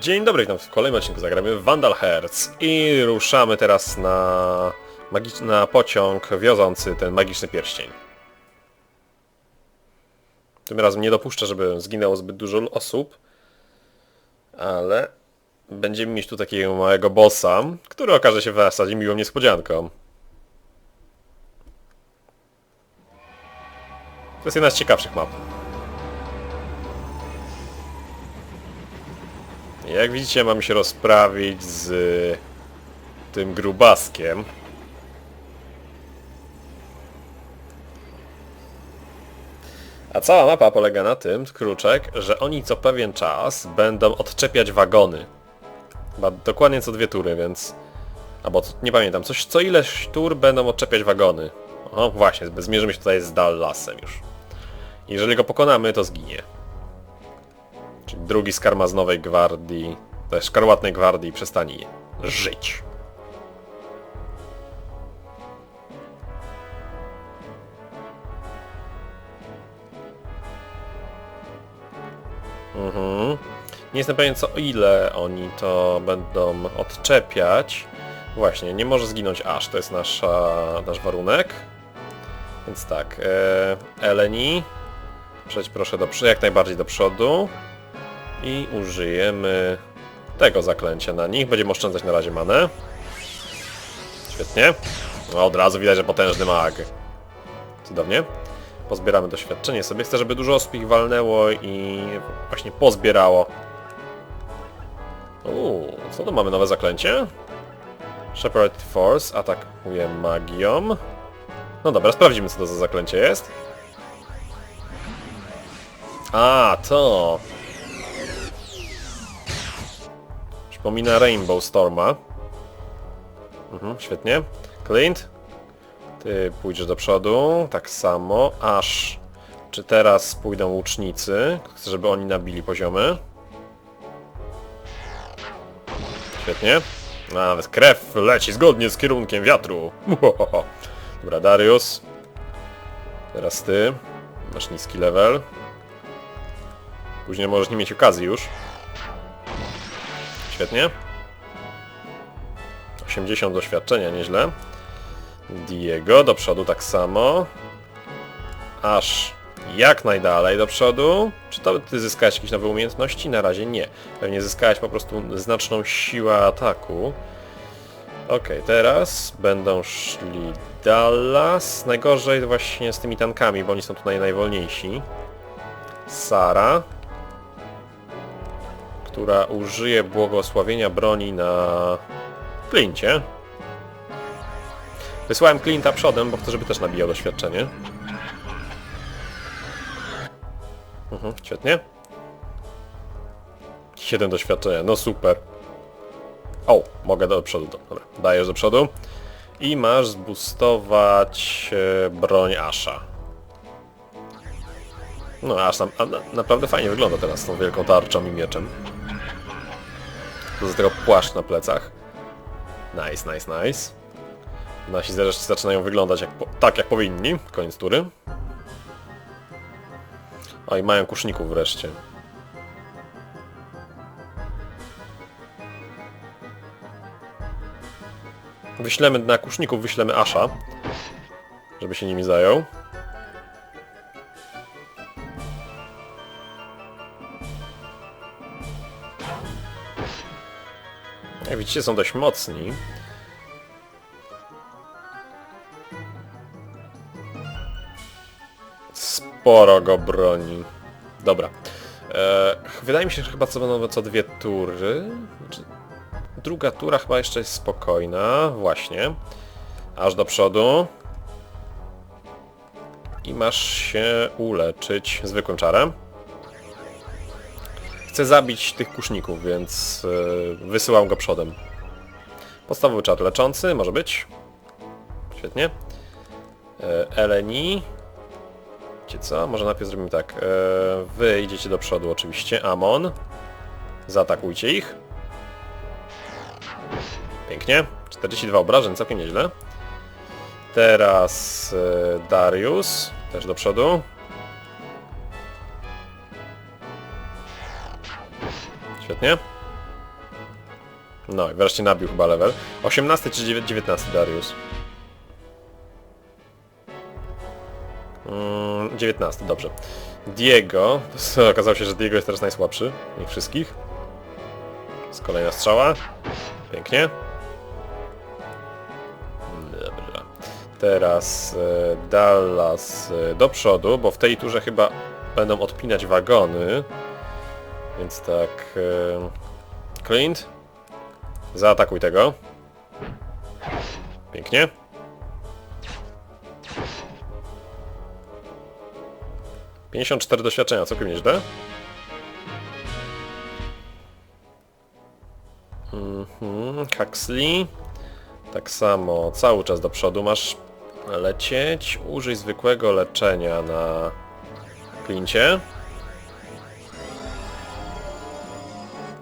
Dzień dobry, witam w kolejnym odcinku zagramy Vandal Hearts i ruszamy teraz na, na pociąg wiozący ten magiczny pierścień. Tym razem nie dopuszczę, żeby zginęło zbyt dużo osób, ale będziemy mieć tu takiego małego bossa, który okaże się w zasadzie miłą niespodzianką. To jest jedna z ciekawszych map. Jak widzicie mam się rozprawić z tym grubaskiem. A cała mapa polega na tym, kruczek, że oni co pewien czas będą odczepiać wagony. Chyba dokładnie co dwie tury, więc... Albo nie pamiętam, coś co ileś tur będą odczepiać wagony. O właśnie, zmierzymy się tutaj z Dallasem już. Jeżeli go pokonamy, to zginie. Czyli drugi z karmaznowej gwardii, też szkarłatnej gwardii przestanie żyć. Mhm. Nie jestem pewien co ile oni to będą odczepiać. Właśnie, nie może zginąć aż, to jest nasza, nasz warunek. Więc tak, e, Eleni, przejdź proszę do, jak najbardziej do przodu i użyjemy tego zaklęcia na nich. Będziemy oszczędzać na razie manę. Świetnie. No, od razu widać, że potężny mag. Cudownie. Pozbieramy doświadczenie sobie. Chcę, żeby dużo osób ich walnęło i właśnie pozbierało. Uuu, co tu mamy? Nowe zaklęcie? Shepherd Force atakuje magią. No dobra, sprawdzimy co to za zaklęcie jest. A, to. Przypomina Rainbow Storma. Mhm, świetnie. Clint, ty pójdziesz do przodu, tak samo. Aż, czy teraz pójdą łucznicy? Chcę, żeby oni nabili poziomy. Świetnie. Nawet krew leci zgodnie z kierunkiem wiatru. Dobra, Darius. Teraz ty. Masz niski level. Później możesz nie mieć okazji już. Świetnie. 80 doświadczenia, nieźle. Diego, do przodu tak samo. Aż jak najdalej do przodu. Czy to ty zyskałeś jakieś nowe umiejętności? Na razie nie. Pewnie zyskałeś po prostu znaczną siłę ataku. Okej, teraz będą szli Dallas. Najgorzej właśnie z tymi tankami, bo oni są tutaj najwolniejsi. Sara która użyje błogosławienia broni na Clincie. Wysłałem Clint'a przodem, bo chcę, żeby też nabijał doświadczenie. Mhm, świetnie. 7 doświadczenia, no super. O, mogę do przodu, do- dobra, dajesz do przodu. I masz zbustować e, broń Asha. No, aż tam, a, na, naprawdę fajnie wygląda teraz z tą wielką tarczą i mieczem. Poza tego płaszcz na plecach. Nice, nice, nice. Nasi zresztą zaczynają wyglądać jak tak, jak powinni. Koniec tury. O, i mają kuszników wreszcie. Wyślemy na kuszników, wyślemy Asha. Żeby się nimi zajął. Jak widzicie są dość mocni. Sporo go broni. Dobra. E, wydaje mi się, że chyba co będą co dwie tury. Znaczy, Druga tura chyba jeszcze jest spokojna. Właśnie. Aż do przodu. I masz się uleczyć zwykłym czarem. Chcę zabić tych kuszników, więc yy, wysyłam go przodem. Podstawowy czar leczący, może być. Świetnie. Yy, Eleni. Wiecie co? Może najpierw zrobimy tak. Yy, wy idziecie do przodu oczywiście. Amon. Zaatakujcie ich. Pięknie. 42 obrażeń, całkiem nieźle. Teraz yy, Darius. Też do przodu. Świetnie. No i wreszcie nabił chyba level. 18 czy 9 19 Darius? Mm, 19, dobrze. Diego. Okazało się, że Diego jest teraz najsłabszy z nich wszystkich. Z kolejna strzała. Pięknie. Dobra. Teraz e, Dallas e, do przodu, bo w tej turze chyba będą odpinać wagony. Więc tak... Clint? Zaatakuj tego. Pięknie. Pięćdziesiąt cztery doświadczenia, całkiem nieźle. Mhm, Huxley. Tak samo, cały czas do przodu masz lecieć. Użyj zwykłego leczenia na klincie.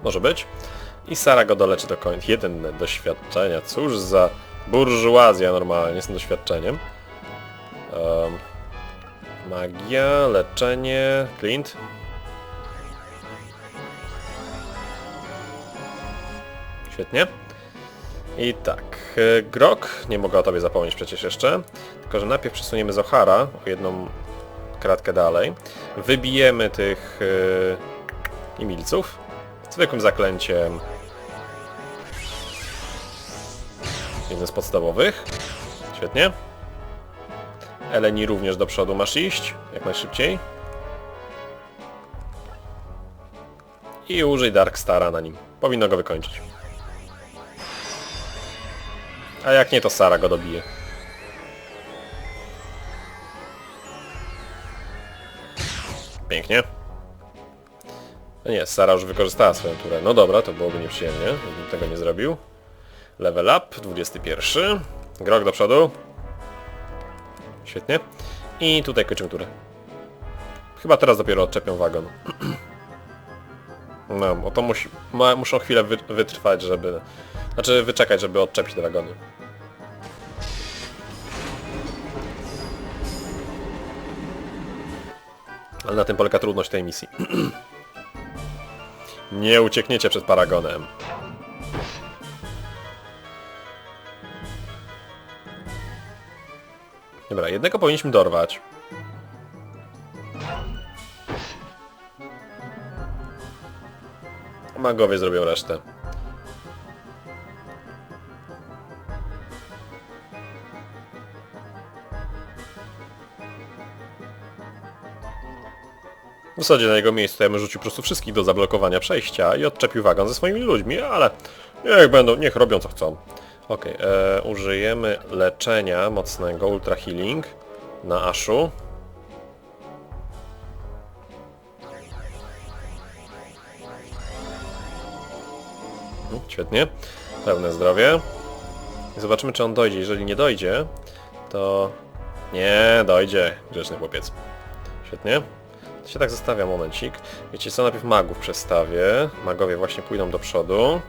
Może być. I Sara go doleczy do końca. Jeden doświadczenia. Cóż za burżuazja normalnie z tym doświadczeniem. Um, magia, leczenie, Clint. Świetnie. I tak, e, Grok, nie mogę o tobie zapomnieć przecież jeszcze, tylko że najpierw przesuniemy Zohara o jedną kratkę dalej, wybijemy tych yy, imilców zwykłym zaklęciem, jednym z podstawowych, świetnie. Eleni również do przodu masz iść, jak najszybciej. I użyj Dark Stara na nim, powinno go wykończyć. A jak nie, to Sara go dobije. No nie, Sara już wykorzystała swoją turę. No dobra, to byłoby nieprzyjemnie, gdybym tego nie zrobił. Level up, 21. Grok do przodu. Świetnie. I tutaj kończymy turę. Chyba teraz dopiero odczepią wagon. No, bo to musi, ma, muszą chwilę wy, wytrwać, żeby... Znaczy wyczekać, żeby odczepić te wagony. Ale na tym polega trudność tej misji. Nie uciekniecie przed Paragonem. Dobra, jednego powinniśmy dorwać. Magowie zrobią resztę. W zasadzie na jego miejscu ja bym rzucił po prostu wszystkich do zablokowania przejścia i odczepił wagon ze swoimi ludźmi, ale niech będą, niech robią co chcą. Okej, okay, użyjemy leczenia mocnego, ultra healing na Ashu. Mhm, Świetnie. Pełne zdrowie. Zobaczymy czy on dojdzie. Jeżeli nie dojdzie, to... Nie, dojdzie, grzeczny chłopiec. Świetnie. Się tak zostawia momencik. Wiecie co, najpierw magów przestawię. Magowie właśnie pójdą do przodu.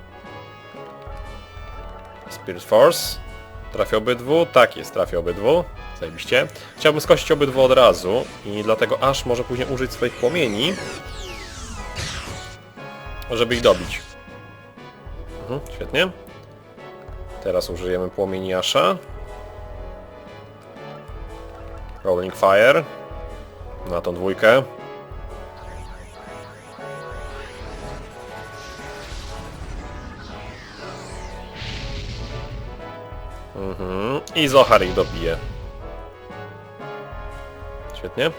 Spirit Force. Trafię obydwu? Tak jest, trafię obydwu. Zajebiście. Chciałbym skosić obydwu od razu i dlatego aż może później użyć swoich płomieni, żeby ich dobić. Mhm, świetnie. Teraz użyjemy płomieni Asha. Rolling Fire. Na tą dwójkę. Mhm. I Zohar ich dobije. Świetnie.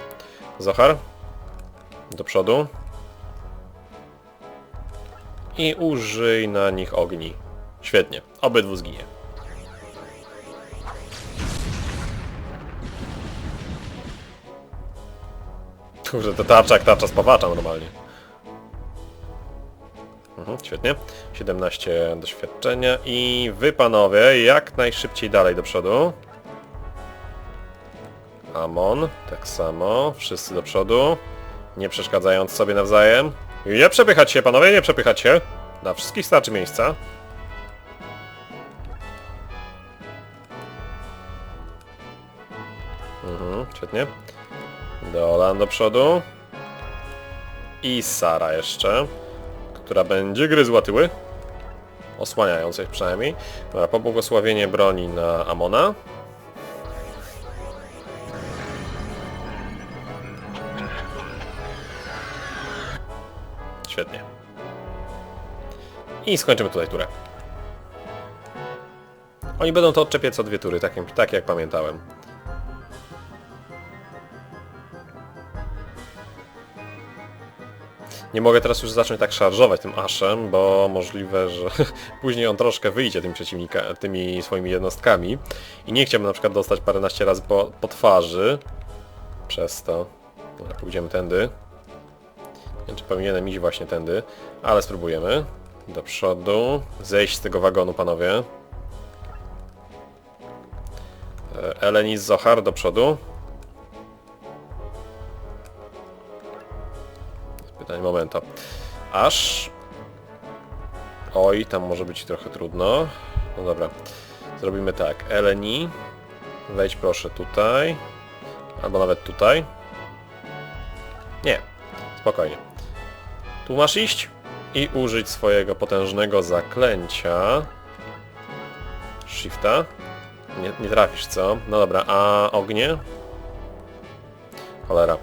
Zohar. Do przodu. I użyj na nich ogni. Świetnie. Obydwu zginie. Kurde, to tarcza jak tarcza spawacza normalnie. Mhm, świetnie. 17 doświadczenia i wy panowie jak najszybciej dalej do przodu. Amon, tak samo. Wszyscy do przodu. Nie przeszkadzając sobie nawzajem. Nie przepychać się panowie, nie przepychać się. Dla wszystkich starczy miejsca. Mhm, świetnie. Dolan do przodu. I Sara jeszcze która będzie gryzła tyły. osłaniających przynajmniej. Dobra, pobłogosławienie broni na Amona. Świetnie. I skończymy tutaj turę. Oni będą to odczepiać co dwie tury, tak, tak jak pamiętałem. Nie mogę teraz już zacząć tak szarżować tym aszem, bo możliwe, że później on troszkę wyjdzie tymi przeciwnika, tymi swoimi jednostkami. I nie chciałbym na przykład dostać paręnaście razy po, po twarzy. Przez to. Dobra, pójdziemy tędy. Nie wiem, czy powinienem iść właśnie tędy, ale spróbujemy. Do przodu. Zejść z tego wagonu, panowie. E, Elenis Zohar do przodu. Pytanie momento. Aż... Oj, tam może być trochę trudno. No dobra. Zrobimy tak. Eleni. Wejdź proszę tutaj. Albo nawet tutaj. Nie. Spokojnie. Tu masz iść i użyć swojego potężnego zaklęcia. Shifta. Nie, nie trafisz, co? No dobra, a ognie? Cholera.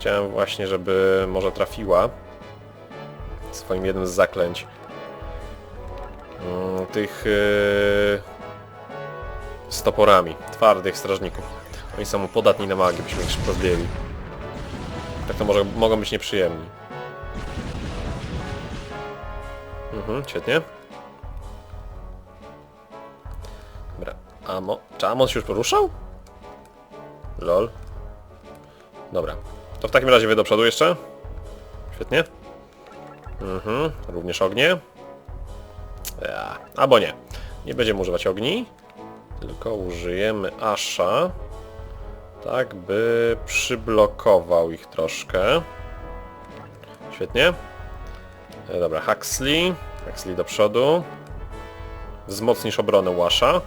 Chciałem właśnie, żeby może trafiła swoim jednym z zaklęć mm, tych yy, z toporami, twardych strażników. Oni są podatni na magię, byśmy ich szybko zdjęli. Tak to może, mogą być nieprzyjemni. Mhm, świetnie. Dobra, Amo... Czy Amon się już poruszał? Lol. Dobra. To w takim razie wy do przodu jeszcze. Świetnie. Mhm, również ognie. Ja, albo nie. Nie będziemy używać ogni, tylko użyjemy Asha, tak by przyblokował ich troszkę. Świetnie. E, Dobra, Huxley. Huxley do przodu. Wzmocnisz obronę Łasza.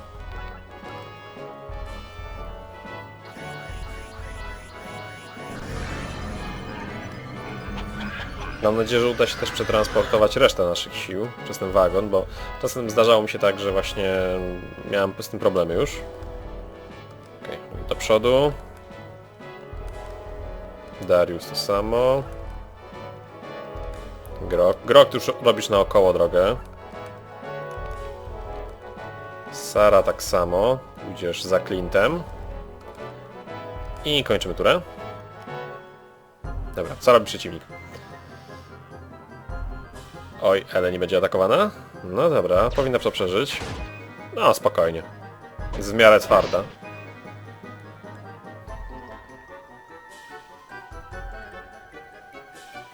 Mam nadzieję, że uda się też przetransportować resztę naszych sił przez ten wagon, bo czasem zdarzało mi się tak, że właśnie miałem z tym problemy już. Okej, okay, do przodu. Darius to samo. Grok. Grok, ty już robisz naokoło drogę. Sara tak samo. Idziesz za Clintem. I kończymy turę. Dobra, co robi przeciwnik? Oj, Ele nie będzie atakowana? No dobra, powinna to przeżyć. No, spokojnie. Jest w miarę twarda.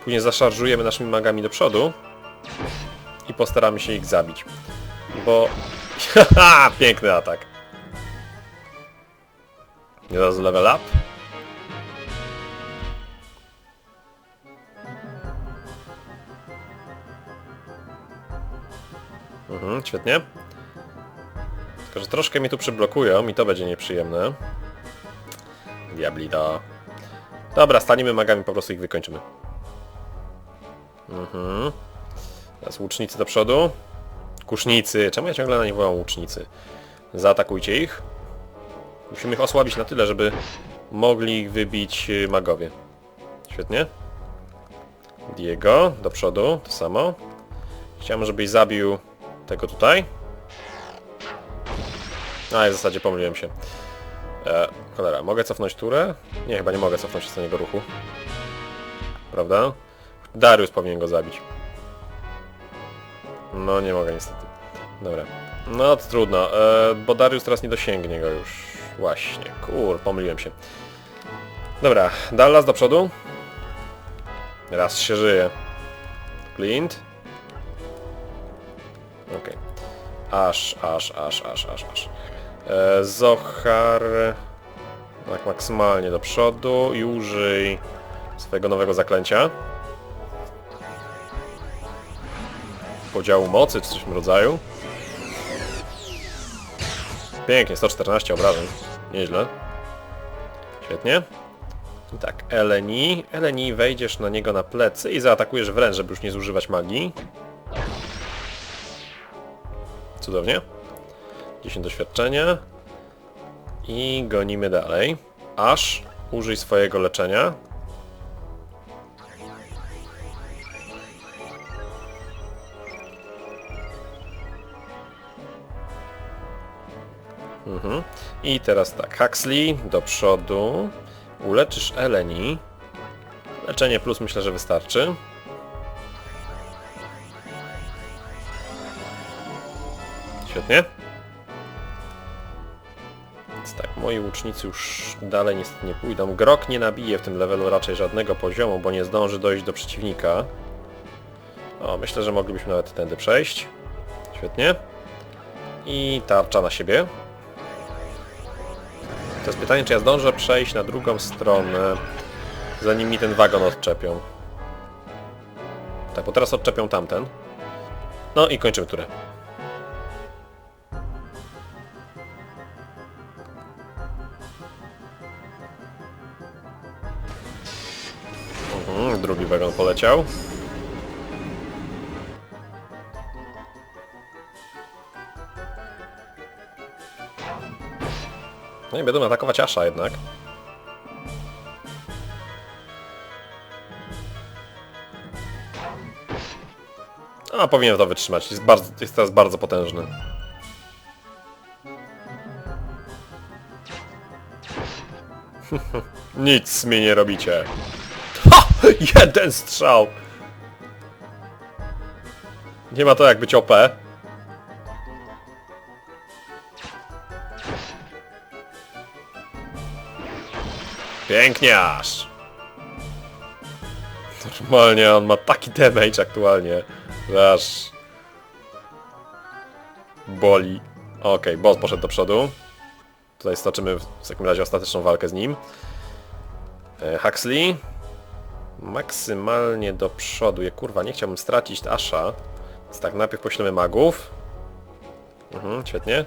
Później zaszarżujemy naszymi magami do przodu i postaramy się ich zabić. Bo... Haha, piękny atak. Nie razu level up. Mhm, świetnie. Tylko, że troszkę mi tu przyblokują i to będzie nieprzyjemne. Diablida. Dobra, staniemy magami, po prostu ich wykończymy. Mhm. Teraz łucznicy do przodu. Kusznicy. Czemu ja ciągle na nich wołam łucznicy? Zaatakujcie ich. Musimy ich osłabić na tyle, żeby mogli ich wybić y, magowie. Świetnie. Diego, do przodu, to samo. Chciałem, żebyś zabił tego tutaj. A, w zasadzie pomyliłem się. E, cholera, mogę cofnąć turę? Nie, chyba nie mogę cofnąć ostatniego ruchu. Prawda? Darius powinien go zabić. No, nie mogę niestety. Dobra. No, to trudno, e, bo Darius teraz nie dosięgnie go już. Właśnie, kur, pomyliłem się. Dobra, Dallas do przodu. Raz się żyje. Clint. Okej. Aż, aż, aż, aż, aż, aż. E, Zohar... Tak maksymalnie do przodu i użyj swojego nowego zaklęcia. Podziału mocy, czy coś w tym rodzaju. Pięknie, 114 obrażeń. Nieźle. Świetnie. I tak, Eleni. Eleni, wejdziesz na niego na plecy i zaatakujesz wręcz, żeby już nie zużywać magii. Cudownie. 10 doświadczenia. I gonimy dalej. Aż użyj swojego leczenia. Mhm. I teraz tak, Huxley do przodu. Uleczysz Eleni. Leczenie plus myślę, że wystarczy. Świetnie. Więc tak, moi łucznicy już dalej niestety nie pójdą. Grok nie nabije w tym levelu raczej żadnego poziomu, bo nie zdąży dojść do przeciwnika. O, myślę, że moglibyśmy nawet tędy przejść. Świetnie. I tarcza na siebie. To jest pytanie, czy ja zdążę przejść na drugą stronę, zanim mi ten wagon odczepią. Tak, bo teraz odczepią tamten. No i kończymy turę. Wagon poleciał. No i będą atakować Asha jednak. A, powinien to wytrzymać. Jest, bardzo, jest teraz bardzo potężny. Nic mi nie robicie. Jeden strzał! Nie ma to jak być OP. Pięknie aż! Normalnie on ma taki damage aktualnie, że aż... Boli. Okej, boss poszedł do przodu. Tutaj stoczymy w takim razie ostateczną walkę z nim. E, Huxley. Maksymalnie do przodu. Ja kurwa, nie chciałbym stracić Asha. Więc tak, najpierw poślemy magów. Mhm, świetnie.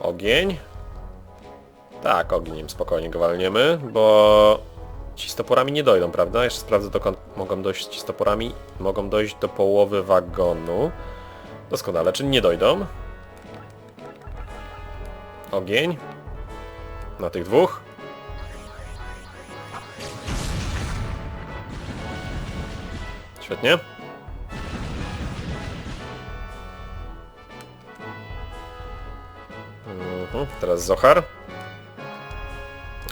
Ogień. Tak, ogniem spokojnie go walniemy, bo ci z toporami nie dojdą, prawda? Jeszcze sprawdzę dokąd mogą dojść ci z toporami. Mogą dojść do połowy wagonu. Doskonale, czyli nie dojdą. Ogień. Na tych dwóch. Świetnie. Mhm, teraz Zohar.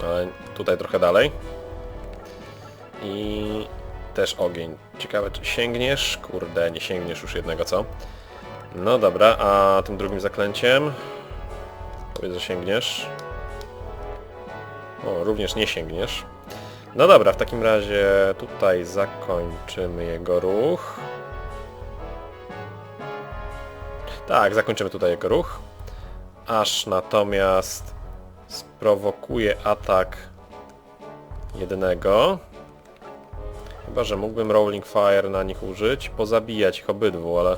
Ale tutaj trochę dalej. I też ogień. Ciekawe, czy sięgniesz? Kurde, nie sięgniesz już jednego, co? No dobra, a tym drugim zaklęciem? Powiedz, że sięgniesz. O, również nie sięgniesz. No dobra, w takim razie tutaj zakończymy jego ruch. Tak, zakończymy tutaj jego ruch. Aż natomiast sprowokuje atak jednego. Chyba, że mógłbym Rolling Fire na nich użyć, pozabijać ich obydwu, ale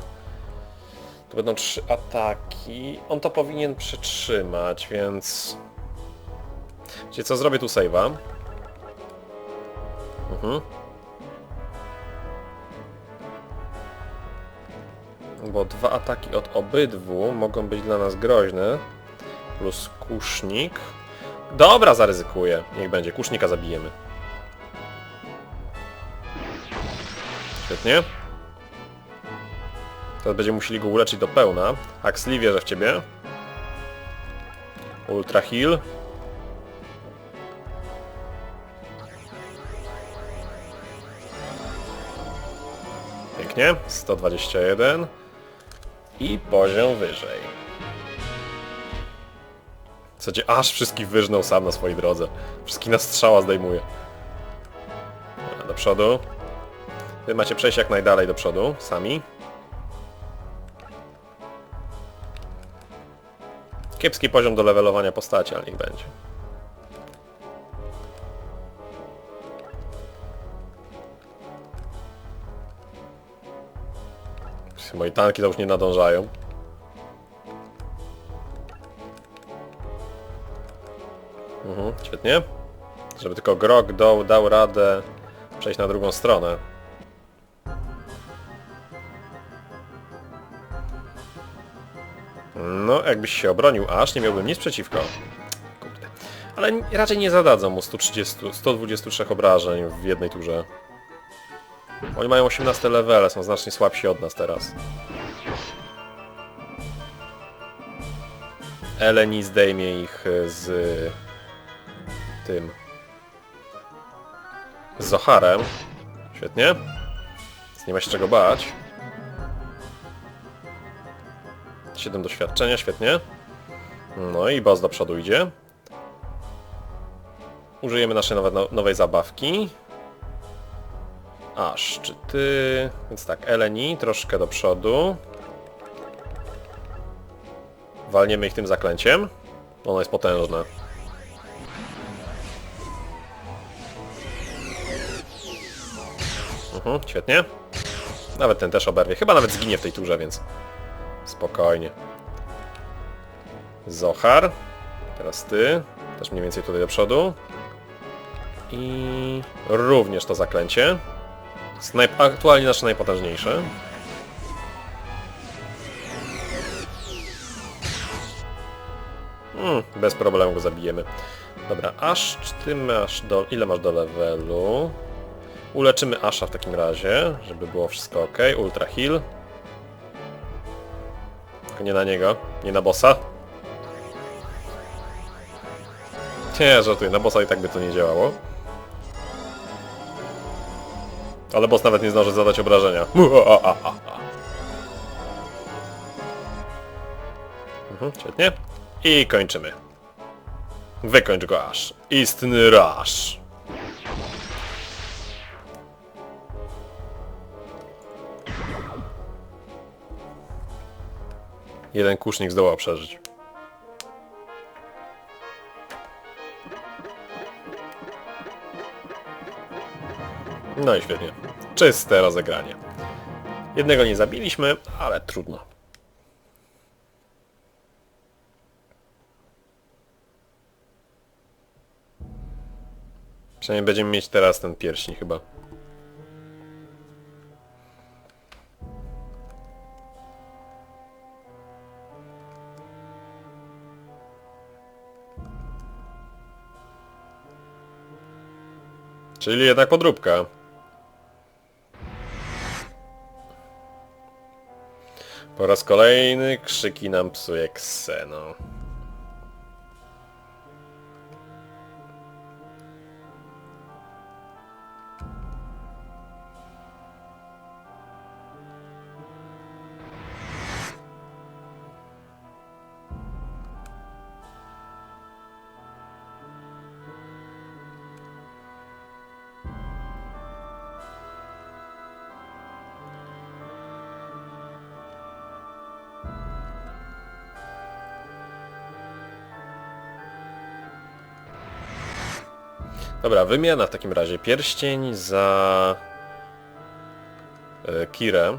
to będą trzy ataki. On to powinien przytrzymać, więc... Wiecie co, zrobię tu save'a. Mhm. Bo dwa ataki od obydwu mogą być dla nas groźne. Plus kusznik. Dobra, zaryzykuję. Niech będzie. Kusznika zabijemy. Świetnie. Teraz będziemy musieli go uleczyć do pełna. Axley wierzę w ciebie. Ultra heal. Pięknie. 121. I poziom wyżej. W zasadzie aż wszystkich wyżnął sam na swojej drodze. Wszystkich na strzała zdejmuje. Do przodu. Wy macie przejść jak najdalej do przodu, sami. Kiepski poziom do levelowania postaci, ale niech będzie. Moje tanki to już nie nadążają. Mhm, świetnie. Żeby tylko Grog dał, dał radę przejść na drugą stronę. No, jakbyś się obronił aż, nie miałbym nic przeciwko. Kurde. Ale raczej nie zadadzą mu 130, 123 obrażeń w jednej turze. Oni mają 18 levele, są znacznie słabsi od nas teraz. Eleni zdejmie ich z tym z Zoharem. Świetnie. Więc nie ma się czego bać. 7 doświadczenia, świetnie. No i boss do przodu idzie. Użyjemy naszej nowe, no, nowej zabawki. A, szczyty... Więc tak, Eleni troszkę do przodu. Walniemy ich tym zaklęciem. Ono jest potężne. Mhm, świetnie. Nawet ten też oberwie. Chyba nawet zginie w tej turze, więc... Spokojnie. Zohar. Teraz ty. Też mniej więcej tutaj do przodu. I również to zaklęcie. Naj... aktualnie nasze najpotężniejsze. Hmm, bez problemu go zabijemy. Dobra, aż ty masz do... Ile masz do levelu? Uleczymy Asha w takim razie, żeby było wszystko ok. Ultra heal. Tylko nie na niego, nie na bossa. Nie, żartuję, na bossa i tak by to nie działało. Ale boss nawet nie zdąży zadać obrażenia. Mhm, świetnie. I kończymy. Wykończ go aż. Istny rush. Jeden kusznik zdołał przeżyć. No i świetnie. Czyste rozegranie. Jednego nie zabiliśmy, ale trudno. Przynajmniej będziemy mieć teraz ten pierścień chyba. Czyli jednak podróbka. Po raz kolejny krzyki nam psuje Kseno. Dobra, wymiana w takim razie. Pierścień za... E, Kirę.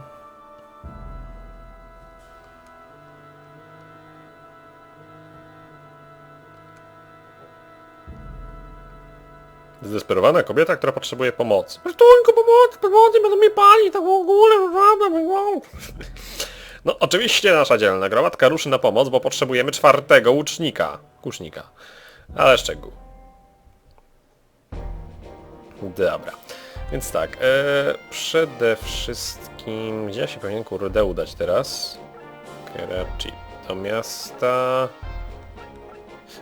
Zdesperowana kobieta, która potrzebuje pomocy. Ratunku, pomocy, pomocy, będą mnie palić, tak w ogóle, No oczywiście nasza dzielna gromadka ruszy na pomoc, bo potrzebujemy czwartego łucznika. Kusznika. Ale szczegół. Dobra. Więc tak, e, przede wszystkim... Gdzie ja się powinien kurde udać teraz? Karachi. Do miasta...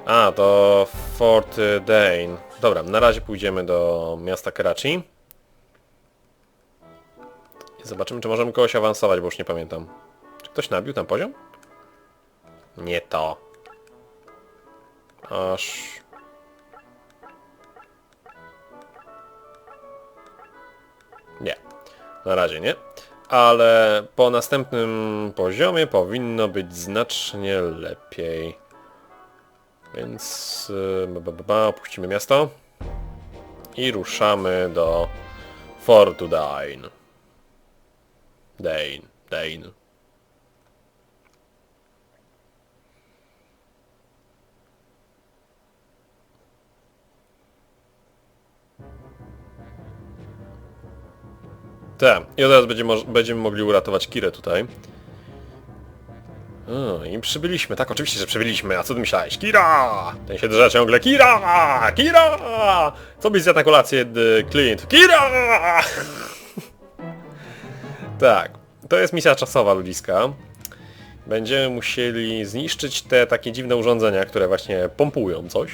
A, to Fort Dane. Dobra, na razie pójdziemy do miasta Karachi. I zobaczymy, czy możemy kogoś awansować, bo już nie pamiętam. Czy ktoś nabił tam poziom? Nie to. Aż... Nie. Na razie nie. Ale po następnym poziomie powinno być znacznie lepiej. Więc yy, ba, ba, ba, opuścimy miasto i ruszamy do Fortu Dane. Dane, Dane. Tak, i od razu będziemy, będziemy mogli uratować Kirę tutaj. O, i przybyliśmy, tak oczywiście, że przybyliśmy, a co ty myślałeś? Kira! Ten się drze ciągle, Kira! Kira! Co byś zjadł na kolację, d- Clint? Kira! tak, to jest misja czasowa ludziska. Będziemy musieli zniszczyć te takie dziwne urządzenia, które właśnie pompują coś.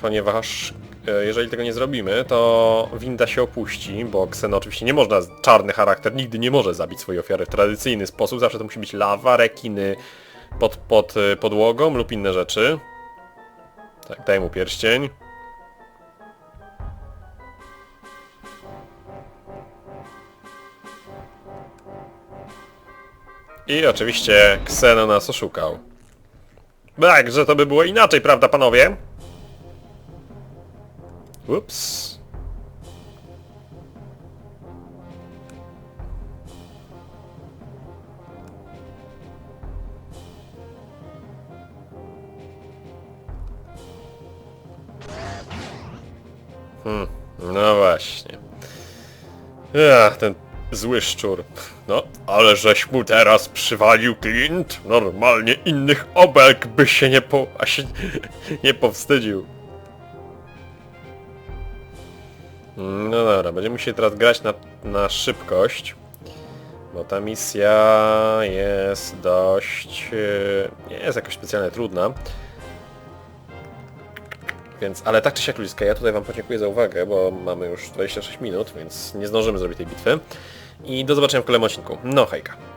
Ponieważ e, jeżeli tego nie zrobimy, to winda się opuści, bo Xen oczywiście nie można, czarny charakter nigdy nie może zabić swojej ofiary w tradycyjny sposób, zawsze to musi być lawa, rekiny pod, pod e, podłogą lub inne rzeczy. Tak, daj mu pierścień. I oczywiście Xeno nas oszukał. Tak, że to by było inaczej, prawda panowie? Ups. Hmm, no właśnie. Ach, ten zły szczur. No, ale żeś mu teraz przywalił Clint. Normalnie innych obelg by się nie po... a się nie powstydził. Będziemy musieli teraz grać na, na szybkość. Bo ta misja jest dość... e, nie jest jakoś specjalnie trudna. Więc, ale tak czy siak ludziska, ja tutaj wam podziękuję za uwagę, bo mamy już 26 minut, więc nie zdążymy zrobić tej bitwy. I do zobaczenia w kolejnym odcinku. No hejka.